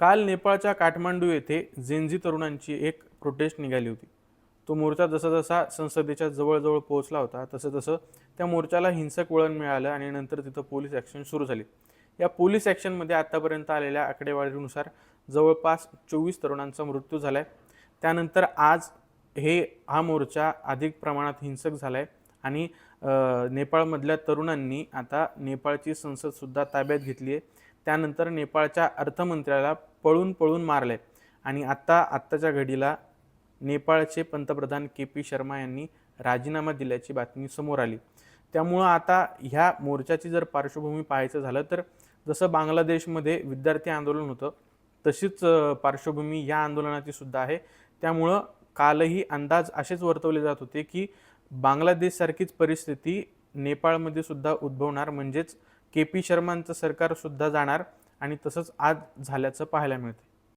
काल नेपाळच्या काठमांडू येथे झेंझी तरुणांची एक प्रोटेस्ट निघाली होती. तो मोर्चा जसा जसा संसदेच्या जवळजवळ पोहोचला होता तसं तसं त्या मोर्चाला हिंसक वळण मिळालं आणि नंतर तिथं पोलीस ॲक्शन सुरू झाली. या पोलीस ॲक्शनमध्ये आतापर्यंत आलेल्या आकडेवारीनुसार जवळपास चोवीस तरुणांचा मृत्यू झाला आहे त्यानंतर आज हे हा मोर्चा अधिक प्रमाणात हिंसक झाला आहे आणि नेपाळमधल्या तरुणांनी आता नेपाळची संसदसुद्धा ताब्यात घेतली आहे. त्यानंतर नेपाळच्या अर्थमंत्र्याला पळून पळून मारले आणि आत्ता आत्ताच्या घडीला नेपाळचे पंतप्रधान के पी शर्मा यांनी राजीनामा दिल्याची बातमी समोर आली. त्यामुळं आता ह्या मोर्चाची जर पार्श्वभूमी पाहायचं झालं तर जसं बांगलादेशमध्ये विद्यार्थी आंदोलन होतं तशीच पार्श्वभूमी या आंदोलनाची सुद्धा आहे. त्यामुळं कालही अंदाज असेच वर्तवले जात होते की बांगलादेशसारखीच परिस्थिती नेपाळमध्ये सुद्धा उद्भवणार. म्हणजेच के पी शर्मांचं सरकारसुद्धा जाणार आणि तसंच आज झाल्याचं पाहायला मिळतं